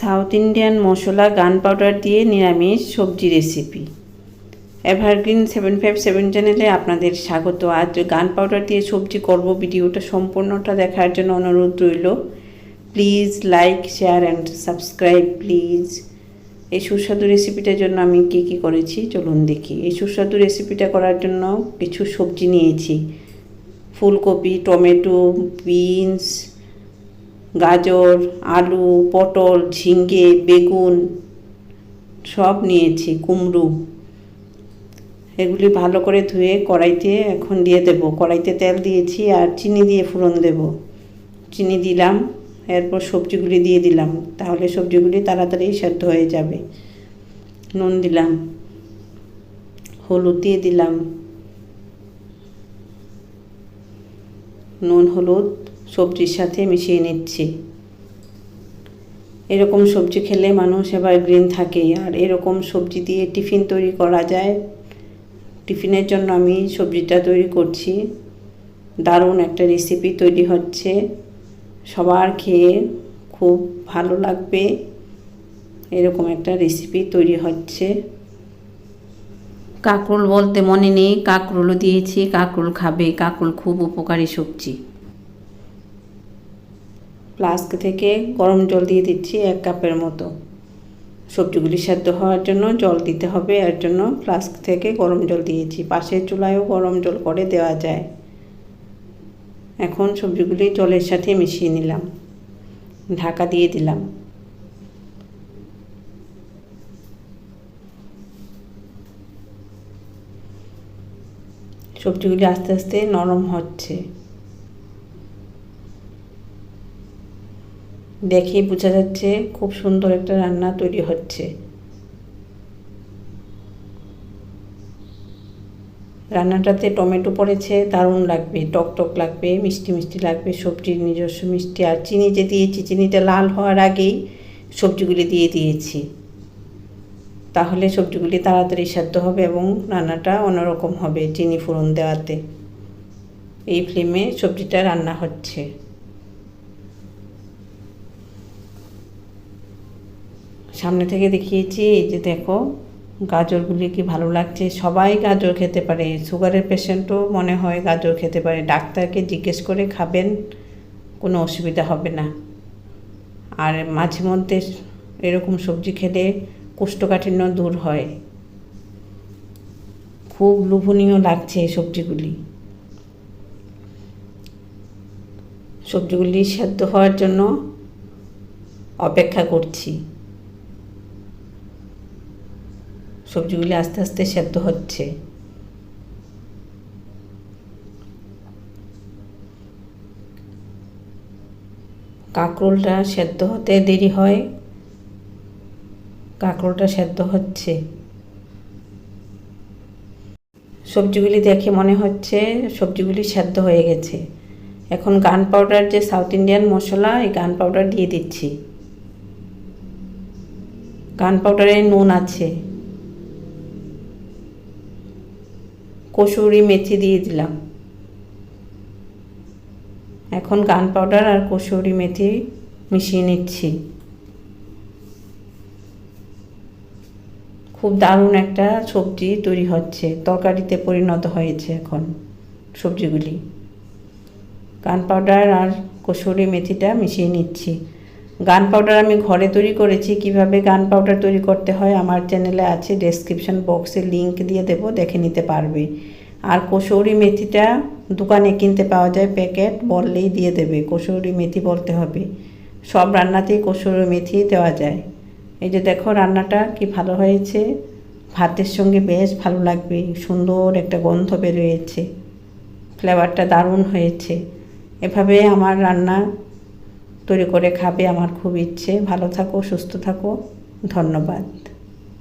South Indian মশলা গান powder দিয়ে নিরামিষ সবজি recipe. Evergreen seven five seven চ্যানেলে আপনাদের স্বাগত। আজ গান পাউডার দিয়ে সবজি করব। ভিডিওটা সম্পূর্ণটা দেখার জন্য অনুরোধ রইল। Please like, share and subscribe please. এই সুস্বাদু রেসিপিটার জন্য আমি কি কি করেছি চলুন দেখি। এই সুস্বাদু রেসিপিটা করার জন্য কিছু সবজি নিয়েছি। ফুলকপি, টমেটো, বিনস গাজর, আলু, পটল, ঝিঙ্গে, বেগুন সব নিয়েছি, কুমড়ো। এগুলি ভালো করে ধুয়ে কড়াইতে এখন দিয়ে দেব। কড়াইতে তেল দিয়েছি আর চিনি দিয়ে ফোড়ন দেব। চিনি দিলাম, এরপর সবজিগুলি দিয়ে দিলাম। তাহলে সবজিগুলি তাড়াতাড়ি সেদ্ধ হয়ে যাবে। নুন দিলাম, হলুদ দিয়ে দিলাম। নুন, হলুদ সবজির সাথে মিশিয়ে নিচ্ছি। এরকম সবজি খেলে মানুষ এবার গ্রিন থাকে আর এরকম সবজি দিয়ে টিফিন তৈরি করা যায়। টিফিনের জন্য আমি সবজিটা তৈরি করছি। দারুণ একটা রেসিপি তৈরি হচ্ছে। সবার খেয়ে খুব ভালো লাগবে। এরকম একটা রেসিপি তৈরি হচ্ছে। কাঁকরোল বলতে মনে নেই। কাঁকরোলও দিয়েছি। কাঁকরোল খাবে। কাঁকরোল খুব উপকারী সবজি। ফ্লাস্ক থেকে গরম জল দিয়ে দিচ্ছি এক কাপের মতো। সবজিগুলি সেদ্ধ হওয়ার জন্য জল দিতে হবে, এর জন্য ফ্লাস্ক থেকে গরম জল দিয়েছি। পাশের চুলায়ও গরম জল করে দেওয়া যায়। এখন সবজিগুলি জলের সাথে মিশিয়ে নিলাম। ঢাকা দিয়ে দিলাম। সবজিগুলি আস্তে আস্তে নরম হচ্ছে। দেখেই বোঝা যাচ্ছে খুব সুন্দর একটা রান্না তৈরি হচ্ছে। রান্নাটাতে টমেটো পড়েছে, দারুণ লাগবে, টক টক লাগবে, মিষ্টি মিষ্টি লাগবে, সবজির নিজস্ব মিষ্টি। আর চিনি যে দিয়েছি, চিনিটা লাল হওয়ার আগেই সবজিগুলি দিয়ে দিয়েছি। তাহলে সবজিগুলি তাড়াতাড়ি সেদ্ধ হবে এবং রান্নাটা অন্যরকম হবে চিনি ফোড়ন দেওয়াতে। এই ফ্লেমে সবজিটা রান্না হচ্ছে। সামনে থেকে দেখিয়েছি, এই যে দেখো, গাজরগুলি কি ভালো লাগছে। সবাই গাজর খেতে পারে। সুগারের পেশেন্টও মনে হয় গাজর খেতে পারে। ডাক্তারকে জিজ্ঞেস করে খাবেন, কোনো অসুবিধা হবে না। আর মাঝে মধ্যে এরকম সবজি খেলে কোষ্ঠকাঠিন্য দূর হয়। খুব লোভনীয় লাগছে এই সবজিগুলি। সবজিগুলি সেদ্ধ হওয়ার জন্য অপেক্ষা করছি। সবজিগুলি আস্তে আস্তে সেদ্ধ হচ্ছে। কাঁকরোলটা সেদ্ধ হতে দেরি হয়। কাঁকরোলটা সেদ্ধ হচ্ছে। সবজিগুলি দেখে মনে হচ্ছে সবজিগুলি সেদ্ধ হয়ে গেছে। এখন গান পাউডার যে সাউথ ইন্ডিয়ান মশলা, এই গান পাউডার দিয়ে দিচ্ছি। গান পাউডারে নুন আছে। কসুরি মেথি দিয়ে দিলাম। এখন গান পাউডার আর কসুরি মেথি মিশিয়ে নিচ্ছি। খুব দারুণ একটা সবজি তৈরি হচ্ছে। তরকারিতে পরিণত হয়েছে এখন সবজিগুলি। গান পাউডার আর কসুরি মেথিটা মিশিয়ে নিচ্ছি। গান পাউডার আমি ঘরে তৈরি করেছি, কীভাবে গান পাউডার তৈরি করতে হয় আমার চ্যানেলে আছে ডেসক্রিপশন বক্সে লিংক দিয়ে দেব, দেখে নিতে পারবে। আর কসৌরি মেথিটা দোকানে কিনতে পাওয়া যায় প্যাকেট বললেই দিয়ে দেবে, কসৌরি মেথি বলতে হবে। সব রান্নাতেই কসৌরি মেথি দেওয়া যায়। এই যে দেখো রান্নাটা কি ভালো হয়েছে, ভাতের সঙ্গে বেশ ভালো লাগবে, সুন্দর একটা গন্ধ বেরোয়েছে ফ্লেভারটা দারুণ হয়েছে। এভাবে আমার রান্না তৈরি করে খাবে আমার খুব ইচ্ছে। ভালো থাকো সুস্থ থাকো। ধন্যবাদ।